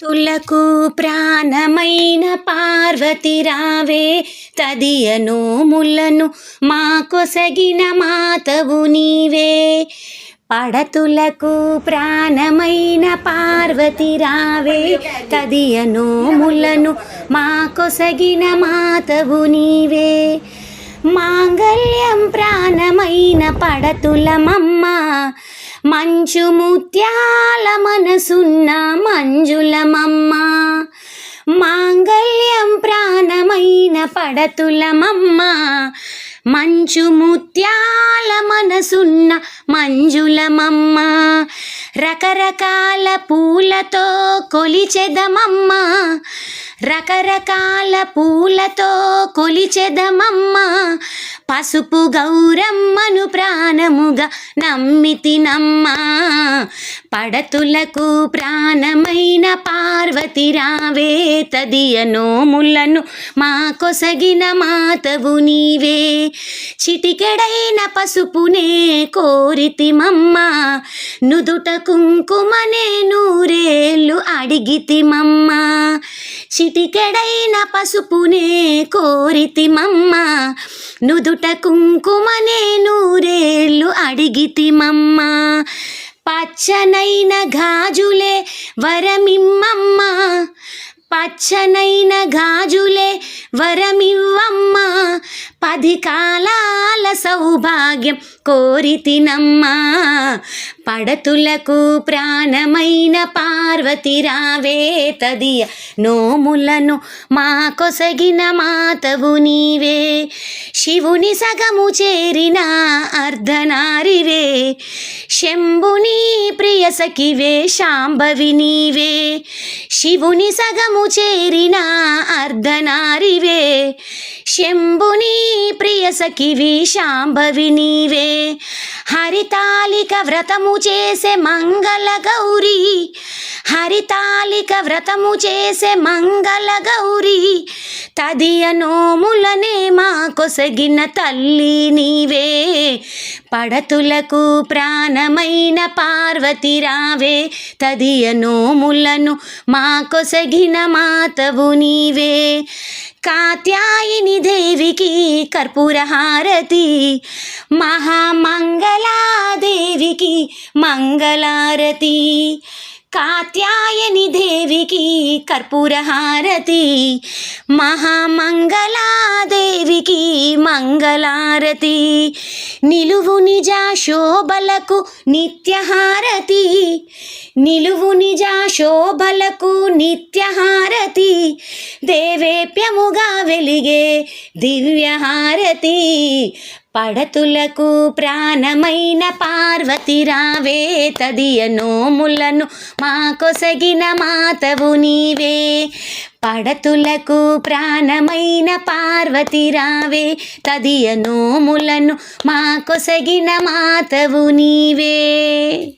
తులకు ప్రాణమైన పార్వతి రావే తదియను ములను మా కొసగిన మాతవు నీవే. పడతులకు ప్రాణమైన పార్వతి రావే తదియను ములను మా కొసగిన మాతవు నీవే. మాంగళ్యం ప్రాణమైన పడతులమమ్మ మంచు ముత్యాల మనసున్న మంజులమమ్మ. మాంగళ్యం ప్రాణమైన పడతులమమ్మ. మంచు ముత్యాల మనసున్న మంజులమమ్మ. రకరకాల పూలతో కొలిచెదమమ్మ. రకరకాల పూలతో కొలిచెదమమ్మ. పసుపు గౌరమ్మను ప్రాణముగా నమ్మితినమ్మ. పడతులకు ప్రాణమైన పార్వతి రావే తదియ నోములను మా కొసగిన మాతవు నీవే. చిటికెడైన పసుపునే కోరితిమమ్మ. నుదుట కుంకుమనే నూరేళ్ళు అడిగితిమమ్మ. చిటికెడైన పసుపునే కోరితిమమ్మ. నుదుట కుంకుమనే నూరేళ్ళు అడిగితిమమ్మ. పచ్చనైన గాజులే వరమిమ్మమ్మ. పచ్చనైన గాజులే వరమివ్వమ్మ. పది కాలాల సౌభాగ్యం కోరితినమ్మా. పడతులకు ప్రాణమైన పార్వతి రావే తదియ నోములను మా కొసగిన మాతవు నీవే. శివుని సగము చేరిన అర్ధనారివే. శంభుని ప్రియ సఖివే శాంభవి నీవే. శివుని సగము చేరిన అర్ధనారివే. శంభుని ప్రియ సఖివి శాంభవి నీవే. హరితాలిక వ్రతము చేసే మంగళ గౌరీ. హరితాలిక వ్రతము చేసే మంగళ గౌరీ. తదియ నోములనే మా కొసగిన తల్లి నీవే. పడతులకు ప్రాణమైన పార్వతి రావే. తదియ నోములను మా కొసగిన మాతవు నీవే. కాత్యాయిని దేవికి కర్పూరహారతి మహామంగళాదేవికి మంగళారతి. కాత్యాయని దేవికి కర్పూరహారతి మహామంగళాదేవికి మంగళారతి. నిలువు నిజ శోభలకు నిత్యహారతి. నిలువు నిజ శోభలకు నిత్యహారతి దేవేప్యముగా వెలిగే దివ్యహారతి. పడతులకు ప్రాణమైన పార్వతి రావే తదియ నోములను మా కొసగిన మాతవు నీవే. పడతులకు ప్రాణమైన పార్వతి రావే తదియ నోములను మా కొసగిన మాతవు నీవే.